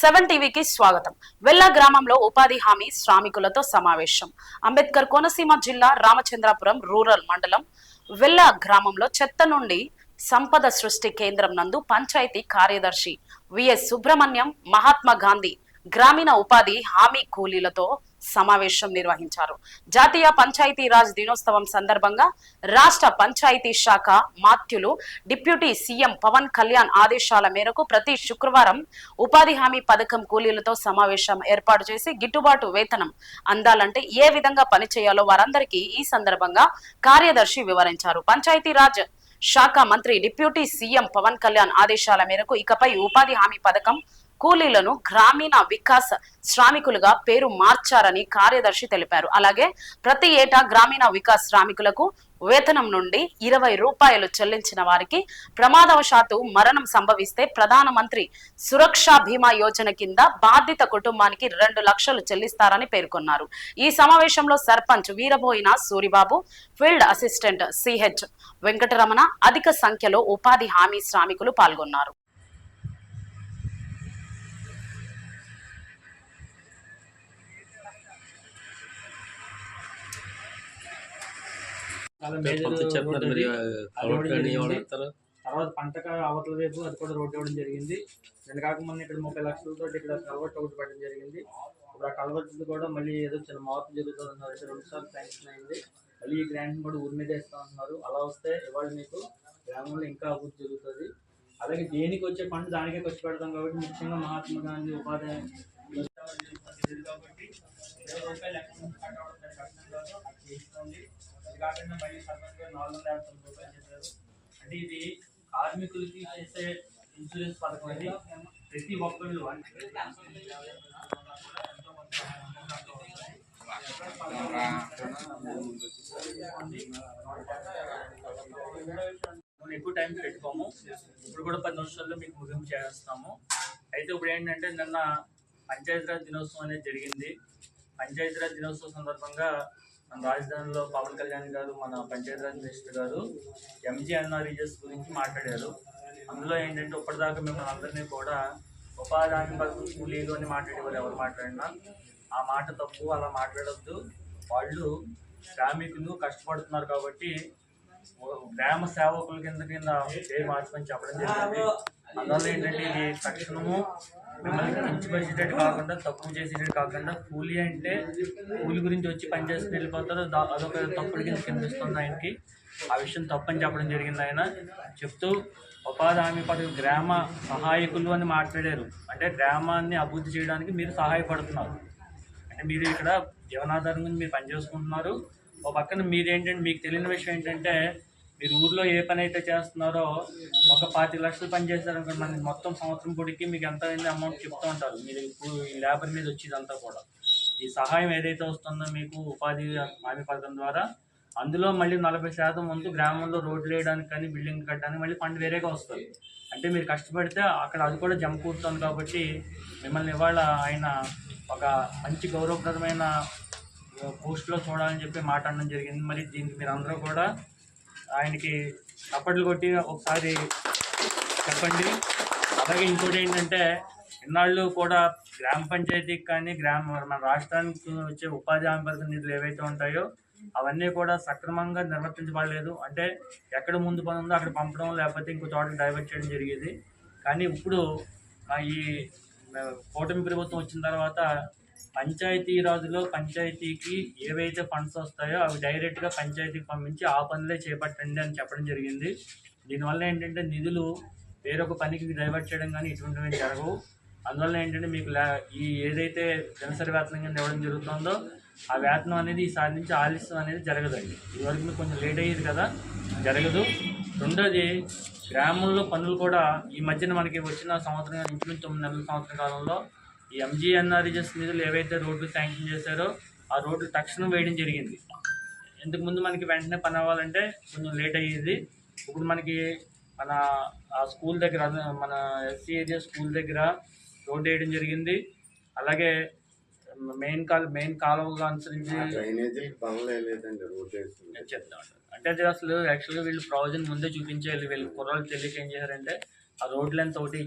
Seven టీవీకి స్వాగతం. వెల్లా గ్రామంలో ఉపాధి హామీ శ్రామికులతో సమావేశం. అంబేద్కర్ కోనసీమ జిల్లా రామచంద్రాపురం రూరల్ మండలం వెల్లా గ్రామంలో చెత్త నుండి సంపద సృష్టి కేంద్రం నందు పంచాయతీ కార్యదర్శి విఎస్ సుబ్రహ్మణ్యం మహాత్మా గాంధీ గ్రామీణ ఉపాధి హామీ కూలీలతో సమావేశం నిర్వహించారు. జాతీయ పంచాయతీ రాజ్ దినోత్సవం సందర్భంగా రాష్ట్ర పంచాయతీ శాఖ మాత్యులు డిప్యూటీ సీఎం పవన్ కళ్యాణ్ ఆదేశాల మేరకు ప్రతి శుక్రవారం ఉపాధి హామీ పథకం కూలీలతో సమావేశం ఏర్పాటు చేసి గిట్టుబాటు వేతనం అందాలంటే ఏ విధంగా పనిచేయాలో వారందరికీ ఈ సందర్భంగా కార్యదర్శి వివరించారు. పంచాయతీ రాజ్ శాఖ మంత్రి డిప్యూటీ సీఎం పవన్ కళ్యాణ్ ఆదేశాల మేరకు ఇకపై ఉపాధి హామీ పథకం కూలీలను గ్రామీణ వికాస్ శ్రామికులుగా పేరు మార్చారని కార్యదర్శి తెలిపారు. అలాగే ప్రతి ఏటా గ్రామీణ వికాస్ శ్రామికులకు వేతనం నుండి ఇరవై రూపాయలు చెల్లించిన వారికి ప్రమాదవశాత్తు మరణం సంభవిస్తే ప్రధానమంత్రి సురక్షా బీమా యోజన కింద బాధిత కుటుంబానికి రెండు లక్షలు చెల్లిస్తారని పేర్కొన్నారు. ఈ సమావేశంలో sarpanch Veeraboina Suribabu field assistant CH Venkataramana అధిక సంఖ్యలో ఉపాధి హామీ శ్రామికులు పాల్గొన్నారు. తర్వాత పంటక అవతల వైపు అది కూడా రోడ్ ఇవ్వడం జరిగింది. నేను కాకముందు ఇక్కడ ముప్పై లక్షలతో ఇక్కడ కలవట్ ఒకటి పెట్టడం జరిగింది. ఇప్పుడు ఆ కలవట్ కూడా మళ్ళీ ఏదో చిన్న మార్పు జరుగుతుంది అన్నారు అయితే రెండు సార్లు శాంక్షన్ అయింది. మళ్ళీ ఈ గ్రాంట్ కూడా ఊరి మీద వేస్తా ఉంటున్నారు అలా వస్తే ఇవాళ మీకు గ్రామంలో ఇంకా అభివృద్ధి జరుగుతుంది. అలాగే దేనికి వచ్చే ఫండ్ దానికే ఖర్చు పెడతాం కాబట్టి ముఖ్యంగా మహాత్మా గాంధీ ఉపాధి కాబట్టి ఇరవై రూపాయలు ఎక్కడ కష్టం కాదు అది కాకుండా మళ్ళీ సర్పంచ్ గారు నాలుగు వందల యాభై తొమ్మిది రూపాయలు చెప్పారు. అంటే ఇది కార్మికులకి చేసే ఇన్సూరెన్స్ పథకం అది ప్రతి ఒక్కళ్ళు అంటే మనం ఎక్కువ టైం పెట్టుకోము. ఇప్పుడు కూడా పది నిమిషాల్లో మీకు ముగింపు చేస్తాము. అయితే ఇప్పుడు ఏంటంటే నిన్న పంచాయతీరాజ్ దినోత్సవం అనేది జరిగింది. పంచాయతీరాజ్ దినోత్సవం సందర్భంగా మన రాజధానిలో పవన్ కళ్యాణ్ గారు మన పంచాయతీరాజ్ మినిస్టర్ గారు ఎంజీఎన్ఆర్ఈజెస్ గురించి మాట్లాడారు. అందులో ఏంటంటే ఇప్పటిదాకా మిమ్మల్ని అందరినీ కూడా ఉపాధి హామీ పథకం కూలీలు అని మాట్లాడేవారు. ఎవరు మాట్లాడినా ఆ మాట తప్పు అలా మాట్లాడద్దు. వాళ్ళు శ్రామికులు కష్టపడుతున్నారు కాబట్టి గ్రామ సేవకుల కింద కింద పేరు మార్చుకొని చెప్పడం జరిగింది. అందువల్ల ఏంటంటే ఇది తక్షణము మిమ్మల్ని పరిచేటట్టు కాకుండా తక్కువ చేసేటట్టు కాకుండా కూలీ అంటే కూలి గురించి వచ్చి పని చేసుకుని వెళ్ళిపోతారు. అదొక తప్పుడు కింద కనిపిస్తుంది ఆయనకి. ఆ విషయం తప్పని చెప్పడం జరిగింది ఆయన. చెప్తూ ఉపాధి హామీ పథకం గ్రామ సహాయకులు అని మాట్లాడారు. అంటే గ్రామాన్ని అభివృద్ధి చేయడానికి మీరు సహాయపడుతున్నారు. అంటే మీరు ఇక్కడ జీవనాధారం గురించి మీరు పని చేసుకుంటున్నారు. ఒక పక్కన మీరేంటంటే మీకు తెలియని విషయం ఏంటంటే మీరు ఊర్లో ఏ పని అయితే చేస్తున్నారో ఒక పాతి లక్షలు పని చేశారనుకోండి మనకి మొత్తం సంవత్సరం పొడికి మీకు ఎంత అయింది అమౌంట్ చెప్తూ ఉంటారు. మీరు ఇప్పుడు ఈ లేబర్ మీద వచ్చేదంతా కూడా. ఈ సహాయం ఏదైతే వస్తుందో మీకు ఉపాధి హామీ పథకం ద్వారా అందులో మళ్ళీ నలభై శాతం వంతు గ్రామంలో రోడ్లు వేయడానికి కానీ బిల్డింగ్ కట్టడానికి మళ్ళీ ఫండ్ వేరేగా వస్తుంది. అంటే మీరు కష్టపడితే అక్కడ అది కూడా జమ కూరుతుంది కాబట్టి మిమ్మల్ని ఇవాళ ఆయన ఒక మంచి గౌరవప్రదమైన పోస్ట్లో చూడాలని చెప్పి మాట్లాడడం జరిగింది. మరి దీనికి మీరు అందరూ కూడా ఆయనకి అప్పట్లు కొట్టి ఒకసారి చెప్పండి. అలాగే ఇంకోటి ఏంటంటే ఇన్నాళ్ళు కూడా గ్రామ పంచాయతీకి కానీ గ్రామ మన రాష్ట్రానికి వచ్చే ఉపాధి హామీ నిధులు ఏవైతే ఉంటాయో అవన్నీ కూడా సక్రమంగా నిర్వర్తించబడలేదు. అంటే ఎక్కడ ముందు పని ఉందో అక్కడ పంపడం లేకపోతే ఇంకో చోట డైవర్ట్ చేయడం జరిగేది. కానీ ఇప్పుడు ఈ కూటమి ప్రభుత్వం వచ్చిన తర్వాత పంచాయతీ రాజులో పంచాయతీకి ఏవైతే ఫండ్స్ వస్తాయో అవి డైరెక్ట్గా పంచాయతీకి పంపించి ఆ పనులే చేపట్టండి అని చెప్పడం జరిగింది. దీనివల్ల ఏంటంటే నిధులు వేరొక పనికి డైవర్ట్ చేయడం కానీ ఇటువంటివి జరగవు. అందువల్ల ఏంటంటే మీకు లా- ఈ ఏదైతే దినసరి వేతనం కింద ఇవ్వడం జరుగుతుందో ఆ వేతనం అనేది ఈసారి నుంచి ఆలస్యం అనేది జరగదండి. ఇదివరకు మీకు కొంచెం లేట్ అయ్యేది కదా జరగదు. రెండోది గ్రామంలో పనులు కూడా ఈ మధ్యన మనకి వచ్చిన సంవత్సరం ఇంచుమించు తొమ్మిది నెలల సంవత్సర కాలంలో ఈ ఎంజీఎన్ఆర్ఈజెస్ నిధులు ఏవైతే రోడ్లు శాంక్షన్ చేశారో ఆ రోడ్లు తక్షణం వేయడం జరిగింది. ఇంతకు ముందు మనకి వెంటనే పని అవ్వాలంటే కొంచెం లేట్ అయ్యేది. ఇప్పుడు మనకి మన ఆ స్కూల్ దగ్గర మన ఎస్సీ ఏరియా స్కూల్ దగ్గర రోడ్డు వేయడం జరిగింది. అలాగే మెయిన్ కాల్ మెయిన్ కాలువగా అనుసరించి నేను చెప్తాను అంటే అది అసలు యాక్చువల్గా వీళ్ళు ప్రావిజన్ ముందే చూపించేయాలి వీళ్ళు కుర్రాళ్ళు తెలియక ఏం చేశారంటే ఆ రోడ్ లెంత్ ఒకటి